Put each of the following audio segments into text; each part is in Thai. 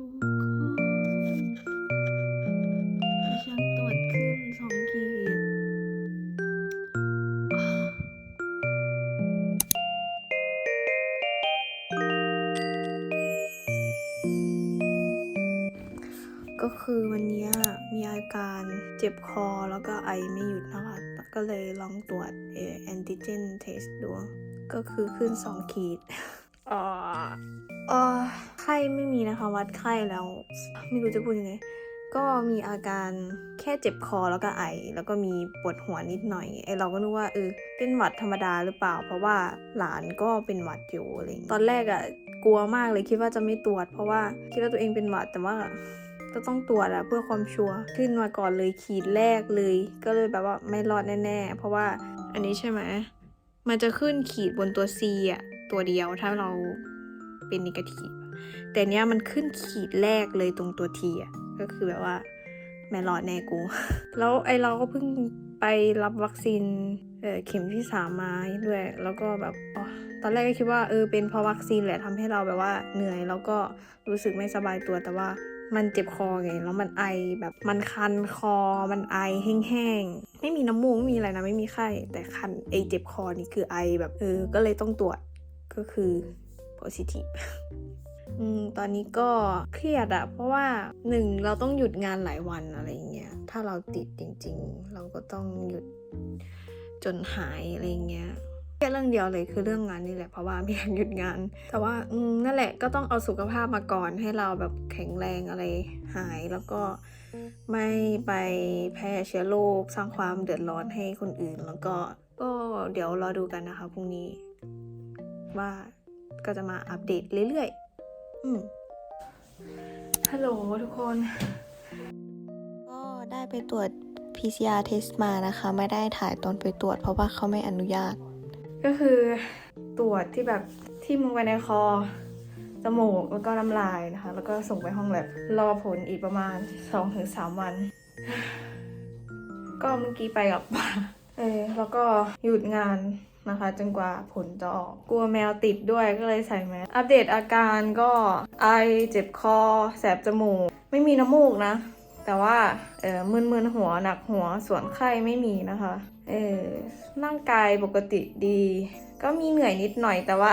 ทุกคนดิฉันตรวจขึ้นสองขีดก็คือวันนี้มีอาการเจ็บคอแล้วก็ไอไม่หยุดนะคะ ก็เลยลองตรวจเอแอนติเจนเทสดู ก็คือขึ้นสองขีดอ่าเออ ไข้ไม่มีนะคะ วัดไข้แล้ว ไม่รู้จะพูดยังไง ก็มีอาการแค่เจ็บคอแล้วก็ไอ แล้วก็มีปวดหัวนิดหน่อยไอเราก็นึกว่าเออเป็นหวัดธรรมดาหรือเปล่า เพราะว่าหลานก็เป็นหวัดอยู่อะไรตอนแรกอะกลัวมากเลยคิดว่าจะไม่ตรวจ เพราะว่าคิดว่าตัวเองเป็นหวัดแต่ว่าก็ต้องตรวจอะเพื่อความชัวร์ขึ้นมาก่อนเลยขีดแรกเลย ก็เลยแบบว่าไม่รอดแน่ๆ เพราะว่าอันนี้ใช่ไหมมันจะขึ้นขีดบนตัว C อะตัวเดียวถ้าเราเป็นนิเกทีฟ แต่เนี้ยมันขึ้นขีดแรกเลยตรงตัว T อะก็คือแบบว่าไม่รอดแน่กู แล้วไอเราก็เพิ่งไปรับวัคซีนเเข็มที่สามมาด้วย แล้วก็แบบอตอนแรกก็คิดว่าเออเป็นเพราะวัคซีนแหละทำให้เราแบบว่าเหนื่อยแล้วก็รู้สึกไม่สบายตัวแต่ว่ามันเจ็บคอไงแล้วมันไอแบบมันคันคอ มันไอแห้งๆ ไม่มีน้ำมูกไม่มีอะไรนะไม่มีไข้แต่คันไอเจ็บคอนี่คือไอแบบเออก็เลยต้องตรวจก็คือ positive อืมตอนนี้ก็เครียดอะเพราะว่าหนึ่งเราต้องหยุดงานหลายวันอะไรเงี้ยถ้าเราติดจริง ๆ เราก็ต้องหยุดจนหายอะไรเงี้ยแค่เรื่องเดียวเลยคือเรื่องงานนี่แหละเพราะว่าไม่อยากหยุดงาน แต่ว่าอืมนั่นแหละก็ต้องเอาสุขภาพมาก่อนให้เราแบบแข็งแรงอะไรหายแล้วก็ไม่ไปแพร่เชื้อโรคสร้างความเดือดร้อนให้คนอื่น แล้วก็ก็เดี๋ยวรอดูกันนะคะพรุ่งนี้ ว่าก็จะมาอัปเดตเรื่อยๆ ฮัลโหลทุกคน ก็ได้ไปตรวจ PCR test มานะคะ ไม่ได้ถ่ายตอนไปตรวจเพราะว่าเขาไม่อนุญาต ก็คือตรวจที่แบบที่มึงไว้ในคอ จมูก แล้วก็น้ำลายนะคะ แล้วก็ส่งไปห้องแลบรอผลอีกประมาณ 2-3 วัน ก็เมื่อกี้ไปกับป้าเออแล้วก็หยุดงาน นะคะ จนกว่าผลจะออก กลัวแมวติดด้วยก็เลยใส่แมสอัปเดตอาการก็ไอเจ็บคอ แสบจมูก ไม่มีน้ำมูกนะ แต่ว่าเออมึนๆหัวหนักหัวส่วนไข้ไม่มีนะคะเออร่างกายปกติดี ก็มีเหนื่อยนิดหน่อยแต่ว่า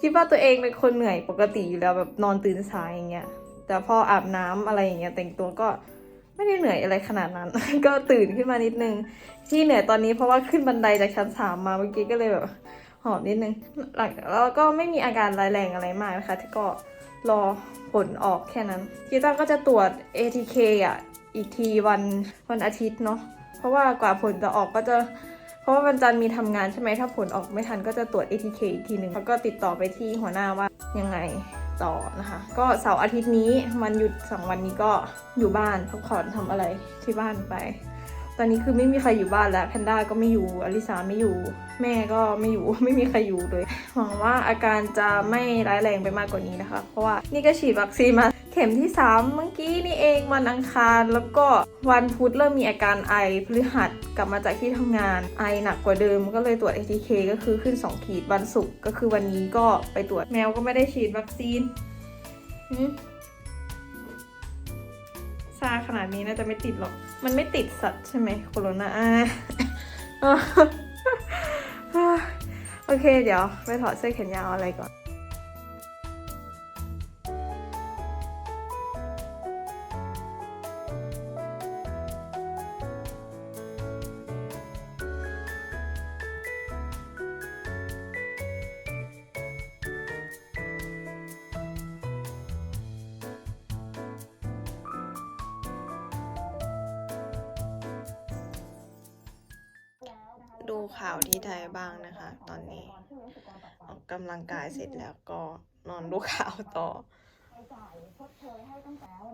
คิดว่าตัวเองเป็นคนเหนื่อยปกติอยู่แล้วแบบนอนตื่นสายอย่างเงี้ยแต่พออาบน้ำอะไรอย่างเงี้ยแต่งตัวก็ ไม่ได้เหนื่อยอะไรขนาดนั้น ก็ตื่นขึ้นมานิดนึง ที่เหนื่อยตอนนี้เพราะว่าขึ้นบันไดจากชั้นสามมาเมื่อกี้ก็เลยแบบหอบนิดนึงหลังแล้วก็ไม่มีอาการร้ายแรงอะไรมากนะคะที่ก็รอผลออกแค่นั้นกีตาร์ก็จะตรวจ ATK อะอีกทีวันวันอาทิตย์เนาะเพราะว่ากว่าผลจะออกก็จะ เพราะว่าวันจันทร์มีทำงานใช่ไหมถ้าผลออกไม่ทันก็จะตรวจ ATK อีกทีหนึ่งแล้วก็ติดต่อไปที่หัวหน้าว่ายังไง ต่อนะคะ ก็เสาร์อาทิตย์นี้วันหยุดสองวันนี้ก็อยู่บ้านพักผ่อนทำอะไรที่บ้านไป ตอนนี้คือไม่มีใครอยู่บ้านแล้วแพนด้าก็ไม่อยู่อลิสาไม่อยู่ แม่ก็ไม่อยู่ไม่มีใครอยู่เลยหวังว่าอาการจะไม่ร้ายแรงไปมากกว่านี้นะคะ เพราะว่านี่ก็ฉีดวัคซีนมา ข็มที่ 3 เมื่อกี้นี่เองวันอังคารแล้วก็วันพุธเริ่มมีอาการไอพฤหัสกลับมาจากที่ทำงานไอหนักกว่าเดิมก็เลยตรวจ ATK ก็คือขึ้น 2 ขีดวันศุกร์ก็คือวันนี้ก็ไปตรวจแมวก็ไม่ได้ฉีดวัคซีนหืมซาขนาดนี้น่าจะไม่ติดหรอก มันไม่ติดสัตว์ใช่ไหมโคโรนน่าโอเค เดี๋ยวไปถอดเสื้อแขนยาวอะไรก่อน ร็จแล้วก็นอนดูข่าวต่อ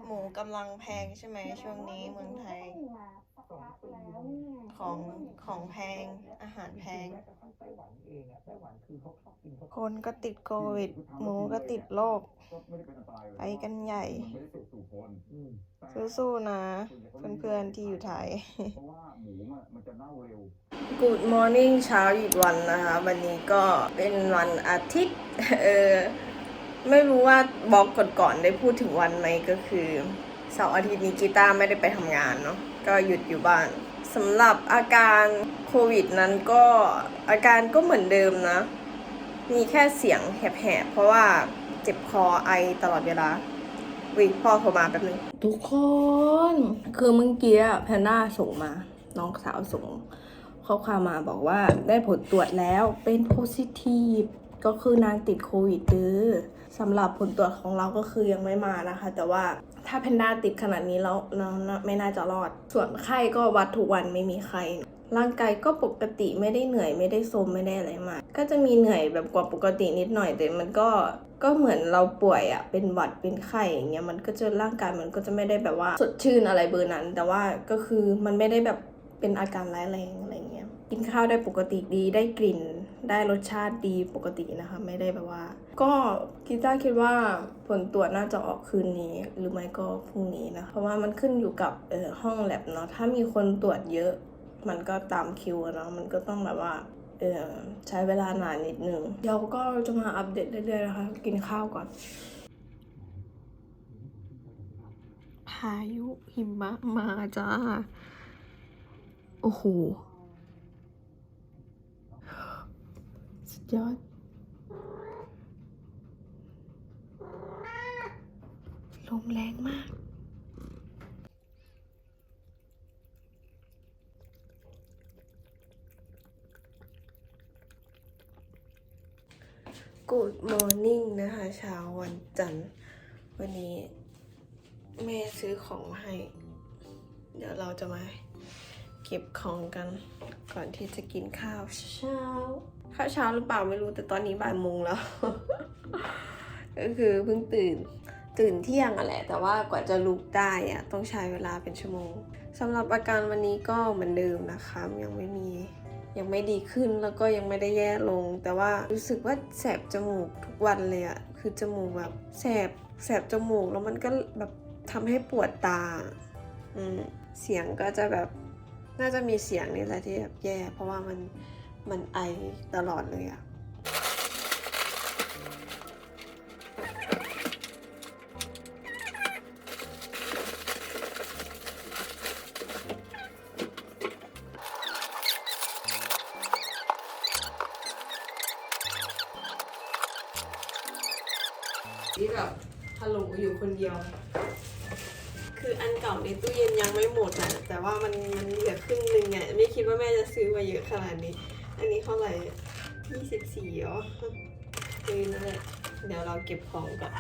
หมูกำลังแพงใช่ไหมช่วงนี้เมืองไทย ของของแพงอาหารแพง คนก็ติดโควิด หมูก็ติดโรคไปกันใหญ่ สู้ๆนะ เพื่อนๆที่อยู่ไทย Good morning เช้าอีกวันนะคะ วันนี้ก็เป็นวันอาทิตย์ เออ ไม่รู้ว่าบอกก่อนๆได้พูดถึงวันไหมก็คือเสาร์อาทิตย์นี้กีตาร์ไม่ได้ไปทำงานเนาะก็หยุดอยู่บ้านสำหรับอาการโควิดนั้นก็อาการก็เหมือนเดิมนะ มีแค่เสียงแหบๆ เพราะว่าเจ็บคอไอตลอดเวลาวิพ่อโทรมาแป๊บนึง ทุกคน คือเมื่อกี้แพนด้าส่งมา น้องสาวส่งข้อความมาบอกว่าได้ผลตรวจแล้วเป็นโพซิทีฟก็คือนางติดโควิดเด้อ สำหรับผลตรวจของเราก็คือยังไม่มานะคะ แต่ว่าถ้าแพนด้าติดขนาดนี้แล้วเราไม่น่าจะรอด ส่วนไข้ก็วัดทุกวันไม่มีไข้ร่างกายก็ปกติไม่ได้เหนื่อยไม่ได้โทรมไม่ได้อะไรมาก ก็จะมีเหนื่อยแบบกว่าปกตินิดหน่อยแต่มันก็ก็เหมือนเราป่วยอะ่ะเป็นหวัดเป็นไข้อย่างเงี้ยมันก็จะร่างกายมันก็จะไม่ได้แบบว่า สดชื่นอะไรเบอร์นั้น แต่ว่าก็คือมันไม่ได้แบบเป็นอาการร้ายแรงอะไรเงี้ยกินข้าวได้ปกติดีได้กลิ่น ได้รสชาติดีปกตินะคะ ไม่ได้แบบว่า ก็กีตาร์คิดว่าผลตรวจน่าจะออกคืนนี้ หรือไม่ก็พรุ่งนี้นะ เพราะว่ามันขึ้นอยู่กับเออห้องแลบเนาะถ้ามีคนตรวจเยอะ มันก็ตามคิวเนาะมันก็ต้องแบบว่าเออใช้เวลานานนิดนึงเดี๋ยวก็จะมาอัปเดตเรื่อยๆนะคะ กินข้าวก่อน พายุหิมะมาจ้า โอ้โห สุด ยอดลมแรงมาก Good morning นะคะเช้าวันจันทร์ วันนี้แม่ซื้อของมาให้ เดี๋ยวเราจะมาเก็บของกันก่อนที่จะกินข้าวเช้า ข้าวเช้าหรือเปล่าไม่รู้แต่ตอนนี้บ่ายโมงแล้ว ก็คือเพิ่งตื่นตื่นเที่ยงอะแหละ แต่ว่ากว่าจะลุกได้อะต้องใช้เวลาเป็นชั่วโมงสำหรับอาการวันนี้ก็เหมือนเดิมนะคะยังไม่มียังไม่ดีขึ้นแล้วก็ยังไม่ได้แย่ลง แต่ว่ารู้สึกว่าแสบจมูกทุกวันเลยอะคือจมูกแบบแสบแสบจมูกแล้วมันก็แบบทำให้ปวดตาอืมเสียงก็จะแบบน่าจะมีเสียงนี่แหละที่แบบแย่ เพราะว่ามัน มันไอตลอดเลยอะที่แบบฮัลโหลอยู่คนเดียว คืออันเก่าในตู้เย็นยังไม่หมดนะแต่ว่ามันมันเหลือครึ่งหนึงไงไม่คิดว่าแม่จะซื้อมาเยอะขนาดนี้ อันนี้เท่าไหร่ยี่สิบสี่เหรอคือนั่นแหละเดี๋ยวเราเก็บของก่อน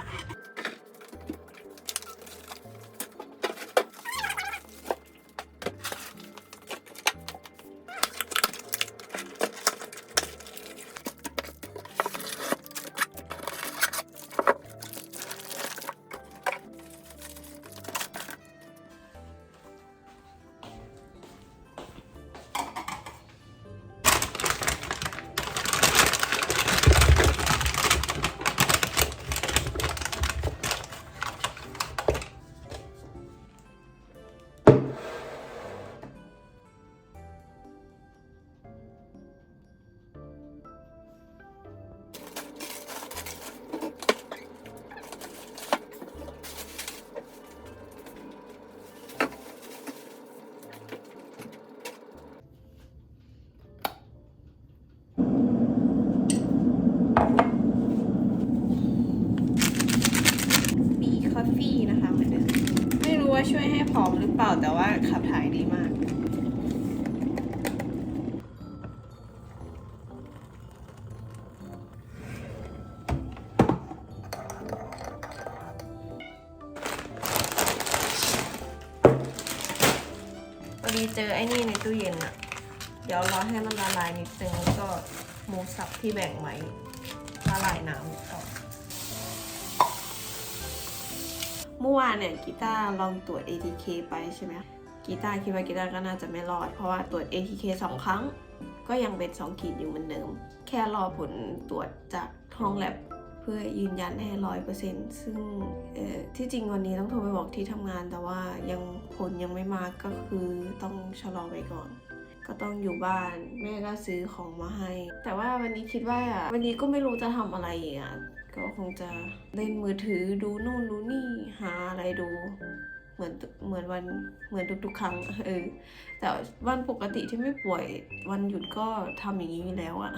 บีคอฟฟี่นะคะเหมือนเดิมไม่รู้ว่าช่วยให้ผอมหรือเปล่าแต่ว่าขับถ่ายดีมากพอดีเจอไอ้นี่ในตู้เย็นอะเดี๋ยวรอให้มันละลายนิดนึงแล้วก็หมูสับที่แบ่งไว้ ละลายน้ำต่อเมื่อวานเนี่ยกีตาร์ลองตรวจ ATK ไปใช่ไหมกีตาร์คิดว่ากีตาร์ก็น่าจะไม่รอด เพราะว่าตรวจ ATK สองครั้ง ก็ยังเป็น2ขีดอยู่เหมือนเดิม แค่รอผลตรวจจากห้องแลบเพื่อยืนยันให้ร้อยเปอร์เซ็นต์ซึ่งที่จริงวันนี้ต้องโทรไปบอกที่ทำงาน แต่ว่ายังผลยังไม่มาก็คือต้องชะลอไปก่อน ก็ต้องอยู่บ้าน แม่ก็ซื้อของมาให้ แต่ว่าวันนี้คิดว่าวันนี้ก็ไม่รู้จะทำอะไรอะก็คงจะเล่นมือถือดูนู่นดูนี่หาอะไรดูเหมือนเหมือนวันเหมือนทุกๆ ครั้งเออแต่วันปกติที่ไม่ป่วยวันหยุดก็ทำอย่างนี้แล้วอะ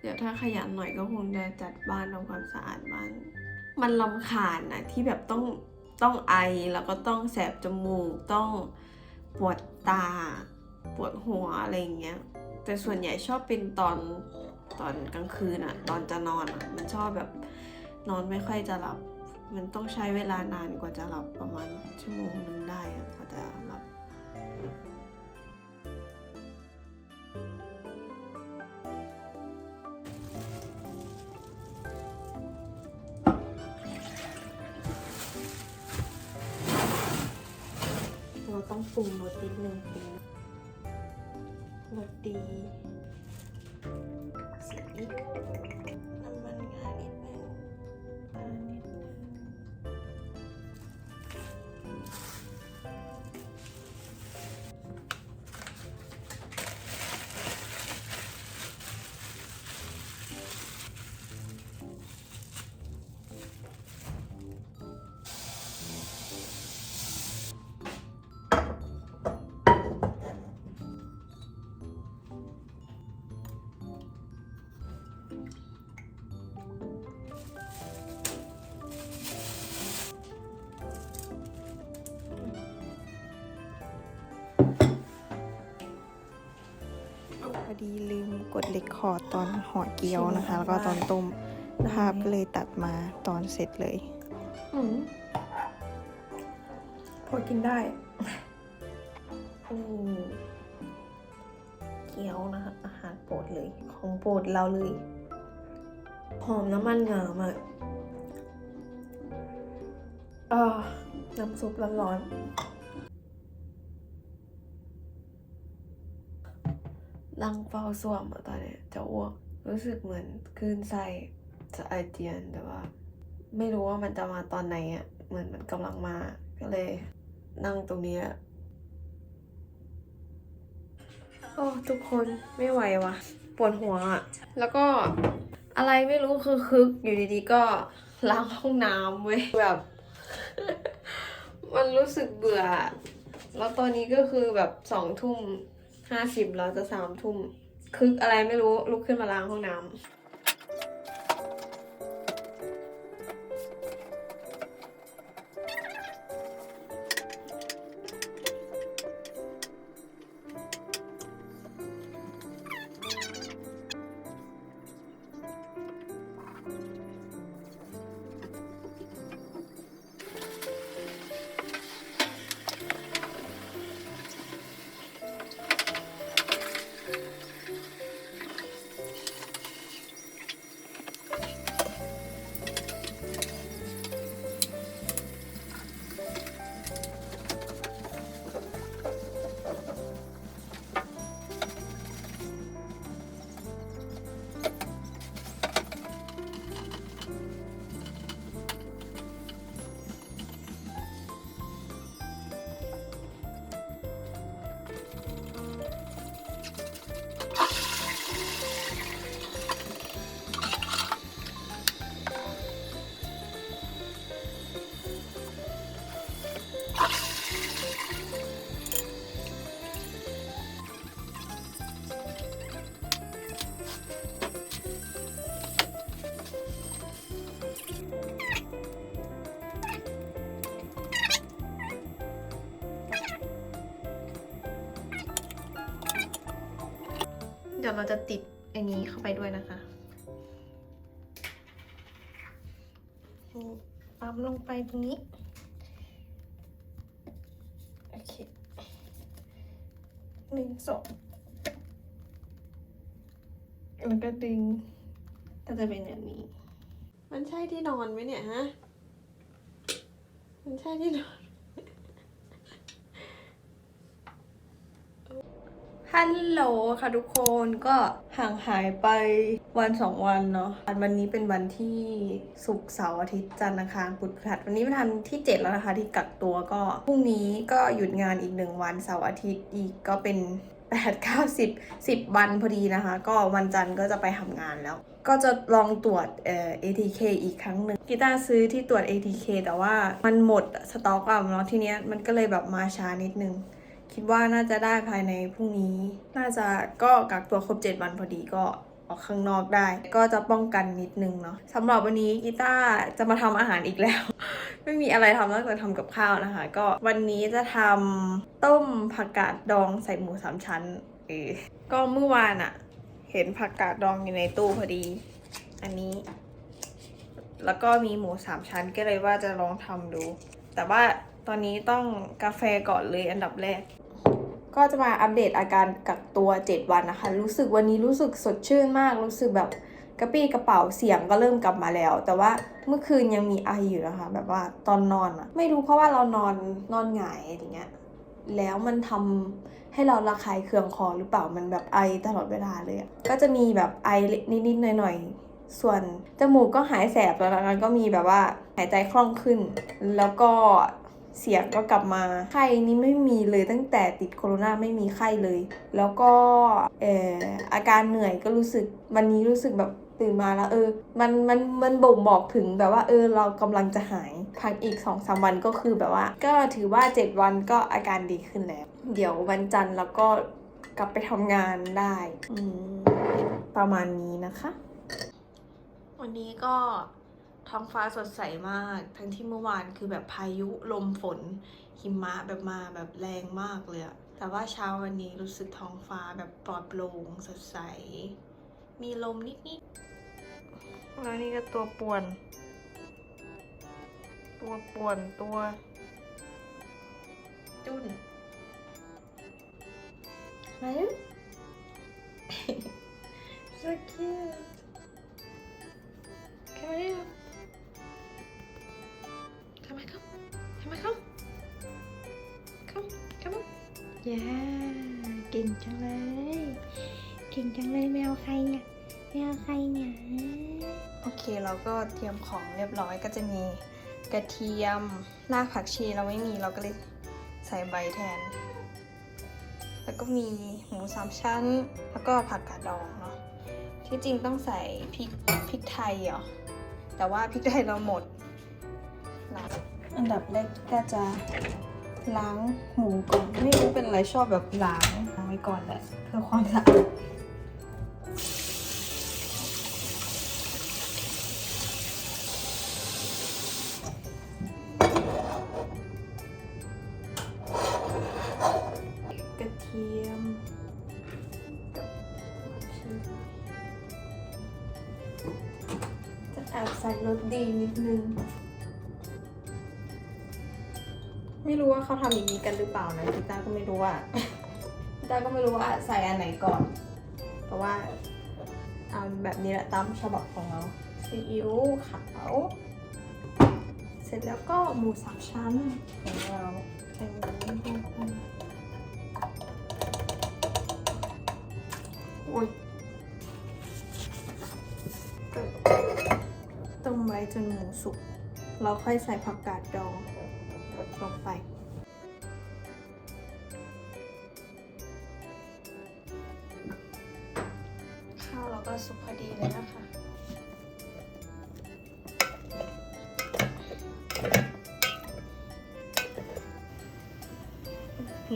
เดี๋ยวถ้าขยันหน่อยก็คงจะจัดบ้านทำความสะอาดบ้านมันลำคาญนะที่แบบต้องต้องไอแล้วก็ต้องแสบจมูกต้องปวดตา ปวดหัวอะไรอย่างเงี้ย แต่ส่วนใหญ่ชอบเป็นตอนตอนกลางคืนอะตอนจะนอนอะมันชอบแบบนอนไม่ค่อยจะหลับ มันต้องใช้เวลานานกว่าจะหลับประมาณชั่วโมงนึงได้อะกว่าจะหลับเราต้องปรุงรสนิดนึงปรุง รสดี ดีลืมกดเล็กคอร์ดตอนห่อเกี๊ยวนะคะ แล้วก็ตอนต้มภาพก็เลยตัดมาตอนเสร็จเลยอืมพอกินได้อืมเกี๊ยวนะคะ อาหารโปรดเลย ของโปรดเราเลย หอมน้ำมันงามากอ่าน้ำซุปร้อนๆ นั่งเฝ้าส่วมอะตอนเนี้ยจะอ้วกรู้สึกเหมือนคลื่นไส้จะไอเจียนแต่ว่า ไม่รู้ว่ามันจะมาตอนไหนอะเหมือนมันกำลังมาก็เลย นั่งตรงนี้อะโอ้ทุกคนไม่ไหววะปวดหัวอะแล้วก็อะไรไม่รู้คือคึกอยู่ดีๆก็ล้างห้องน้ำเว้ยแบบ มันรู้สึกเบื่อ แล้วตอนนี้ก็คือแบบสองทุ่ม ห้าสิบเราจะสามทุ่มคึกอะไรไม่รู้ลุกขึ้นมาล้างห้องน้ำ เราจะติดอ้นี้เข้าไปด้วยนะคะปั๊มลงไปตรงนี้ โอเคหนึ่งสองแล้วก็ดึงก็จะเป็นแบบนี้ มันใช่ที่นอนไหมเนี่ยฮะ มันใช่ที่นอน ฮัลโหลค่ะทุกคนก็ห่างหายไปวันสองวันเนาะวันนี้เป็นวันที่ศุกร์เสาร์อาทิตย์จันทร์อังคารพุธพฤหัสวันนี้เป็นวันที่เจ็ดแล้วนะคะที่กักตัวก็พรุ่งนี้ก็หยุดงานอีกหนึ่งวันเสาร์อาทิตย์อีกก็เป็นแปดเก้าสิบสิบวันพอดีนะคะ ก็วันจันทร์ก็จะไปทำงานแล้ว ก็จะลองตรวจเอ่อ ATK อีกครั้งหนึ่งกีตาร์ซื้อที่ตรวจ ATK แต่ว่ามันหมดสต็อกอะเนาะทีเนี้ยมันก็เลยแบบมาช้านิดนึง คิดว่าน่าจะได้ภายในพรุ่งนี้ น่าจะก็กักตัวครบ 7 วันพอดีก็ออกข้างนอกได้ ก็จะป้องกันนิดนึงเนาะสำหรับวันนี้กีตาร์จะมาทำอาหารอีกแล้ว ไม่มีอะไรทำนอกจากทำกับข้าวนะคะ ก็วันนี้จะทำต้มผักกาดดองใส่หมูสามชั้นเออก็เมื่อวานอะเห็นผักกาดดองอยู่ในตู้พอดี อันนี้ แล้วก็มีหมูสามชั้นก็เลยว่าจะลองทำดู แต่ว่าตอนนี้ต้องกาแฟก่อนเลยอันดับแรก ก็จะมาอัปเดตอาการกักตัว 7 วันนะคะ รู้สึกวันนี้รู้สึกสดชื่นมาก รู้สึกแบบกระปี้กระเป๋าเสียงก็เริ่มกลับมาแล้ว แต่ว่าเมื่อคืนยังมีไออยู่นะคะ แบบว่าตอนนอนอะไม่รู้เพราะว่าเรานอนนอนหงายอย่างเงี้ยแล้วมันทำให้เราระคายเคืองคอหรือเปล่ามันแบบไอตลอดเวลาเลยก็จะมีแบบไอนิดๆหน่อยๆส่วนจมูกก็หายแสบแล้วแล้วก็มีแบบว่าหายใจคล่องขึ้น แล้วก็ เสียงก็กลับมา ไข้นี่ไม่มีเลยตั้งแต่ติดโควิดไม่มีไข้เลย แล้วก็เอ่ออาการเหนื่อยก็รู้สึกวันนี้รู้สึกแบบตื่นมาแล้วเออ มันมันมันบ่งบอกถึงแบบว่าเออเรากำลังจะหายพักอีก2อสวันก็คือแบบว่า ก็ถือว่า 7 วันก็อาการดีขึ้นแล้ว เดี๋ยววันจันทร์แล้วก็กลับไปทำงานได้อืประมาณนี้นะคะ วันนี้ก็ ท้องฟ้าสดใสมาก ทั้งที่เมื่อวานคือแบบพายุลมฝน หิมะแบบมาแบบแรงมากเลยอะแต่ว่าเช้าวันนี้รู้สึกท้องฟ้าแบบปลอดโปร่งสดใส มีลมนิดๆแล้วนี่ก็ตัวป่วน ตัวป่วนตัว จุนมา so cute Come on in. Come on, come. Come on, come. Come, come on. ย่าเก่งจังเลย เก่งจังเลยแมวใครเนี่ย แมวใครเนี่ย โอเคเราก็เตรียมของเรียบร้อยก็จะมีกระเทียม รากผักชีเราไม่มีเราก็เลยใส่ใบแทน แล้วก็มีหมูสามชั้น แล้วก็ผักกาดดองเนาะ ที่จริงต้องใส่พริกพริกไทยเหรอ แต่ว่าพริกไทยเราหมดล้าง อันดับแรกก็จะล้างหมูก่อนไม่รู้เป็นอะไรชอบแบบล้างล้างไว้ก่อนแหละเพื่อความสะอาดกระเทียมจะแอบใส่รสดีนิดนึง ไม่รู้ว่าเขาทำอย่างนี้กันหรือเปล่านะพี่ต้าก็ไม่รู้ว่าพี่ต้าก็ไม่รู้ว่าใส่อันไหนก่อน เพราะว่าเอาแบบนี้แหละตามฉบับของเราซีอิ๊วขาวเสร็จแล้วก็หมูสามชั้นของเราใส่หมูลงไปโอ้ยต้มไว้จนหมูสุก เราค่อยใส่ผักกาดดอง ลงไปข้าวเราก็สุกพอดีเลยนะคะ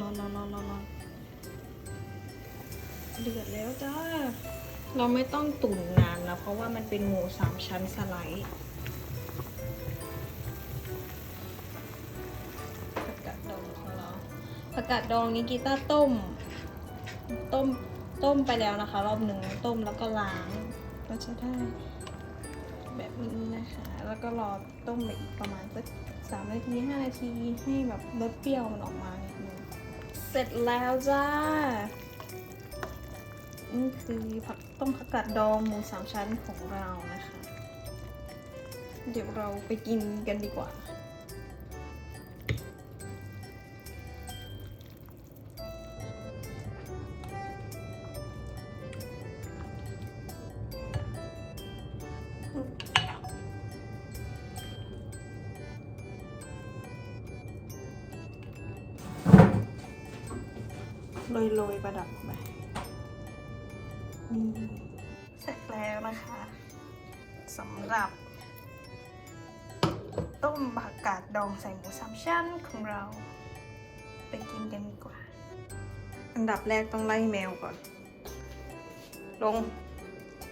รอนรอนรอนรอนรอนเดือดแล้วจ้า เราไม่ต้องตุ๋นนานแล้วเพราะว่ามันเป็นหมูสามชั้นสไลด์ กาดดองนี้กีตาร์ต้ม ต้มต้มไปแล้วนะคะ รอบหนึ่งต้มแล้วก็ล้าง ก็จะได้แบบนี้นะคะ แล้วก็รอต้มไปอีกประมาณสักสามนาทีห้านาทีให้แบบรสเปรี้ยวมันออกมานิดนึงเสร็จแล้วจ้านี่คือผักต้มผักกาดดองหมูสามชั้นของเรานะคะ เดี๋ยวเราไปกินกันดีกว่า ประดับไปนี่เสร็จแล้วนะคะสำหรับ ต้มผักกาดดองใส่หมูสามชั้นของเรา ไปกินกันดีกว่า อันดับแรกต้องไล่แมวก่อน ลง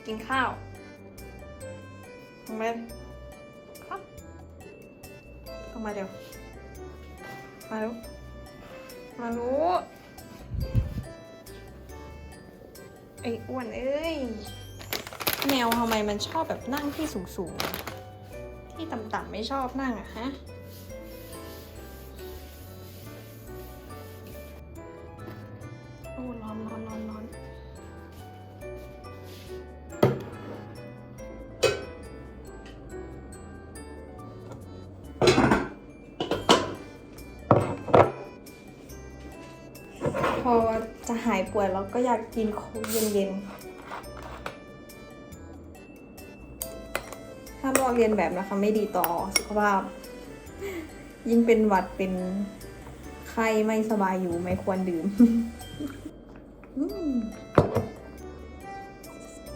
กินข้าวลงเล่นครับเข้ามาเดี๋ยว มาลูกมาลูก ไอ้อ้วนเอ้ย แมวทำไมมันชอบแบบนั่งที่สูงๆ ที่ต่ำๆไม่ชอบนั่งอะฮะ พอจะหายป่วยเราก็อยากกินโค้กเย็นๆห้าลอกเรียนแบบนะคะไม่ดีต่อสุขภาพ ยิ่งเป็นหวัดเป็นไข้ไม่สบายอยู่ไม่ควรดื่มอืม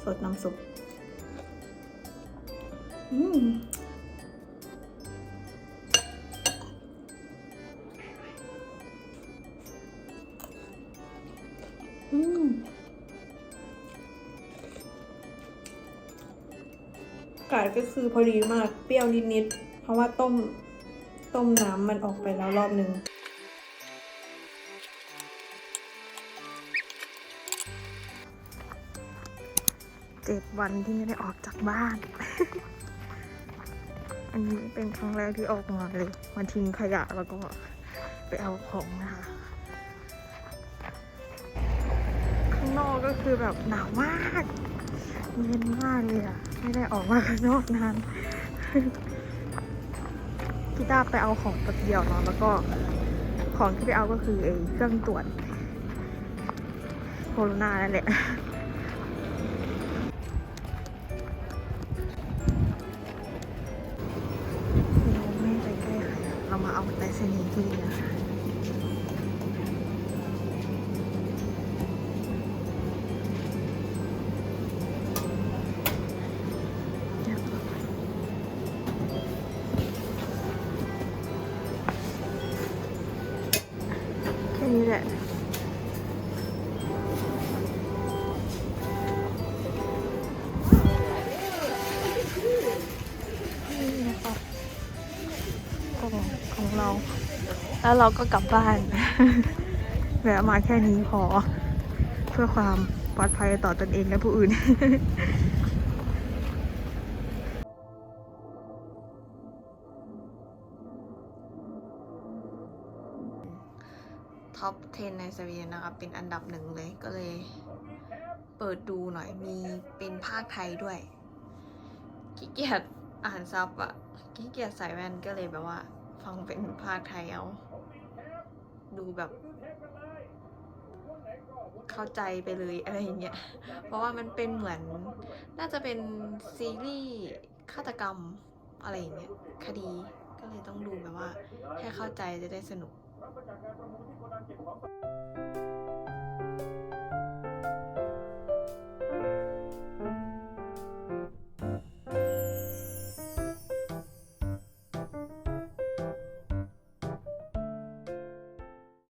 สดน้ำซุป อืม ไก่ก็คือพอดีมากเปรี้ยวนิดๆเพราะว่าต้มต้มน้ำมันออกไปแล้วรอบหนึ่งเจ็ดวันที่ไม่ได้ออกจากบ้าน อันนี้เป็นครั้งแรกที่ออกมาเลย มาทิ้งขยะแล้วก็ไปเอาของนะคะ ข้างนอกก็คือแบบหนาวมาก เย็นมากเลยอะ ไม่ได้ออกมาข้างนอกนานพี่ต้าไปเอาของตัวเดียวเนาะแล้วก็ของที่ไปเอาก็คือไอ้เครื่องตรวจโควิดนั่นแหละ แล้วเราก็กลับบ้านแวะมาแค่นี้พอ เพื่อความปลอดภัยต่อตนเองและผู้อื่นท็อป 10 ในสวีเดนนะคะเป็นอันดับหนึ่งเลยก็เลยเปิดดูหน่อยมีเป็นภาคไทยด้วยขี้เกียจอ่านซับอะขี้เกียจใส่แว่นก็เลยแบบว่า ฟังเป็นภาคไทยเอา ดูแบบ เข้าใจไปเลยอะไรอย่างเงี้ย เพราะว่ามันเป็นเหมือน น่าจะเป็นซีรีส์ฆาตกรรมอะไรอย่างเงี้ยคดีก็เลยต้องดูแบบว่า ให้เข้าใจจะได้สนุก